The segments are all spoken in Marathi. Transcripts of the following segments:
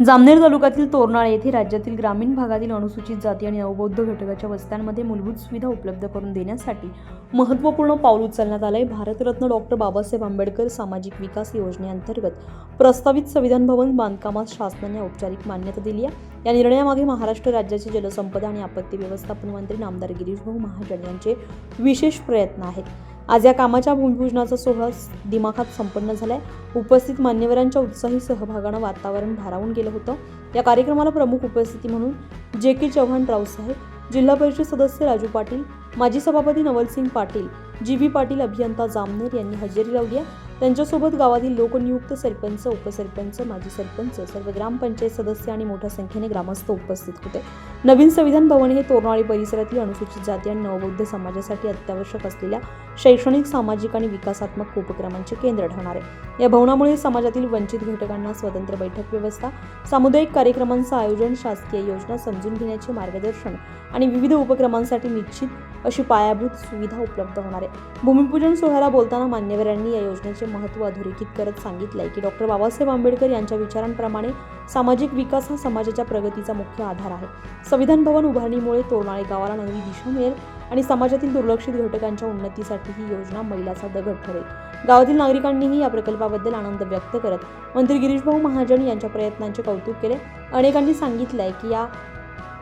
जामनेर तालुक्यातील तोरणाळ येथे राज्यातील ग्रामीण भागातील अनुसूचित जाती आणि अवबौद्ध घटकाच्या वस्त्यांमध्ये मूलभूत सुविधा उपलब्ध करून देण्यासाठी महत्त्वपूर्ण पाऊल उचलण्यात आलंय. भारतरत्न डॉक्टर बाबासाहेब आंबेडकर सामाजिक विकास योजनेअंतर्गत प्रस्तावित संविधान भवन बांधकामास शासनाने औपचारिक मान्यता दिली आहे. या निर्णयामागे महाराष्ट्र राज्याचे जलसंपदा आणि आपत्ती व्यवस्थापन मंत्री नामदार गिरीशभाऊ महाजन यांचे विशेष प्रयत्न आहेत. आज या कामाच्या भूमिपूजनाचा सोहळा दिमाखात संपन्न झालाय. उपस्थित मान्यवरांच्या उत्साही सहभागानं वातावरण भारावून गेलं होतं. या कार्यक्रमाला प्रमुख उपस्थिती म्हणून जे के चव्हाण रावसाहेब जिल्हा परिषद सदस्य राजू पाटील माजी सभापती नवलसिंग पाटील जी व्ही पाटील अभियंता जामनेर यांनी हजेरी लावली आहे. त्यांच्यासोबत गावातील लोकनियुक्त सरपंच उपसरपंच माजी सरपंच सर्व ग्रामपंचायत सदस्य आणि मोठ्या संख्येने ग्रामस्थ उपस्थित होते. नवीन संविधान भवन हे तोरणाळी परिसरातील अनुसूचित जाती आणि नवबौद्ध समाजासाठी अत्यावश्यक असलेल्या शैक्षणिक सामाजिक आणि विकासात्मक उपक्रमांचे केंद्र ठरणार आहे. या भवनामुळे समाजातील वंचित घटकांना स्वतंत्र बैठक व्यवस्था सामुदायिक कार्यक्रमांचं आयोजन शासकीय योजना समजून घेण्याचे मार्गदर्शन आणि विविध उपक्रमांसाठी निश्चित अशी पायाभूत सुविधा उपलब्ध होणार आहे. भूमिपूजन सोहळ्याला बोलताना मान्यवरांनी या योजनेचे महत्त्व अधोरेखित करत सांगितलंय की डॉक्टर बाबासाहेब आंबेडकर यांच्या विचारांप्रमाणे सामाजिक विकास हा समाजाच्या प्रगतीचा मुख्य आधार आहे. संविधान भवन उभारणीमुळे तोरणाळे गावाला नवी दिशा मिळेल आणि समाजातील दुर्लक्षित घटकांच्या उन्नतीसाठी ही योजना मैलाचा दगड ठरेल. गावातील नागरिकांनीही या प्रकल्पाबद्दल आनंद व्यक्त करत मंत्री गिरीशभाऊ महाजन यांच्या प्रयत्नांचे कौतुक केले. अनेकांनी सांगितलंय की या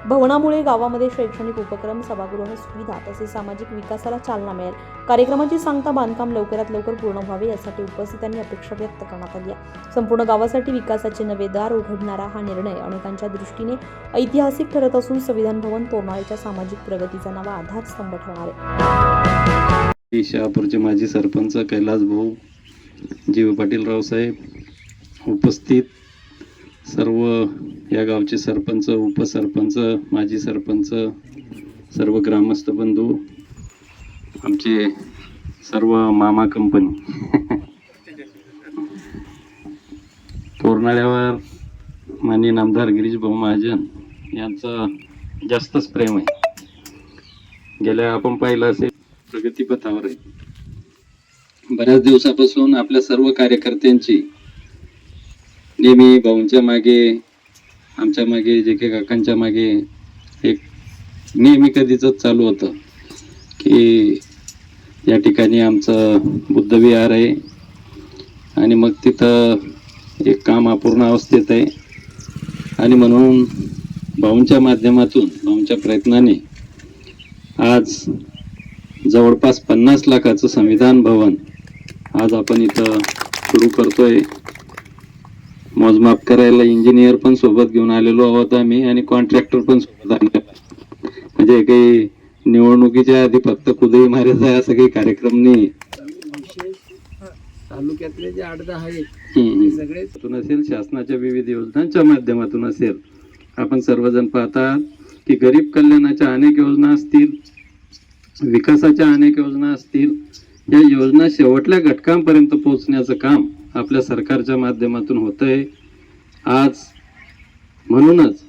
भवनामुळे गावामध्ये शैक्षणिक उपक्रम सभागृह सुविधा तसेच सामाजिक विकासाला चालना मिळेल. कार्यक्रमाची सांगता बांधकाम लवकरात लवकर पूर्ण व्हावे यासाठी उपस्थितांनी अपेक्षा व्यक्त करण्यात आली आहे. संपूर्ण गावासाठी विकासाचे नवे दार उघडणारा हा निर्णय अनेकांच्या दृष्टीने ऐतिहासिक ठरत असून संविधान भवन तोरणाळीच्या सामाजिक प्रगतीचा नवा आधारस्तंभ ठरणार आहे. शहापूरचे माजी सरपंच कैलास भाऊ जीव पाटील रावसाहेब उपस्थित सर्व या गावचे सरपंच उपसरपंच माजी सरपंच सर्व ग्रामस्थ बंधू आमचे सर्व मामा कंपनी. तोरणाळ्यावर माननीय नामदार गिरीश भाऊ महाजन यांचं जास्तच प्रेम आहे. गेल्या आपण पाहिलं असेल प्रगतीपथावर आहे. बऱ्याच दिवसापासून आपल्या सर्व कार्यकर्त्यांची नेहमी भाऊंच्या मागे आमच्या मागे जे के काकांच्या मागे एक नेहमी कधीच चालू होतं की या ठिकाणी आमचं बुद्धविहार आहे. आणि मग तिथं एक काम अपूर्ण अवस्थेत आहे. आणि म्हणून भाऊंच्या माध्यमातून भाऊंच्या प्रयत्नाने आज जवळपास पन्नास लाखाचं संविधान भवन आज आपण इथं सुरू करतोय. मोजमाप करायला इंजिनियर पण सोबत घेऊन आलेलो आहोत आम्ही आणि कॉन्ट्रॅक्टर पण सोबत आलेलो आहोत. म्हणजे काही निवडणुकीच्या आधी फक्त कुदळी मारायचा असं काही कार्यक्रम नाही. तालुक्यातले जे आठ दहा आहेत सगळे असेल शासनाच्या विविध योजनांच्या माध्यमातून असेल. आपण सर्वजण पाहतात की गरीब कल्याणाच्या अनेक योजना असतील विकासाच्या अनेक योजना असतील या योजना शेवटल्या घटकांपर्यंत पोहोचण्याचं काम आपल्या सरकारच्या माध्यमातून होतंय. आज म्हणूनच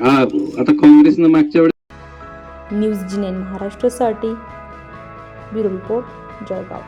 आता काँग्रेसनं मागच्या वेळेस न्यूज जिनेन महाराष्ट्रसाठी ब्युरो रिपोर्ट जळगाव.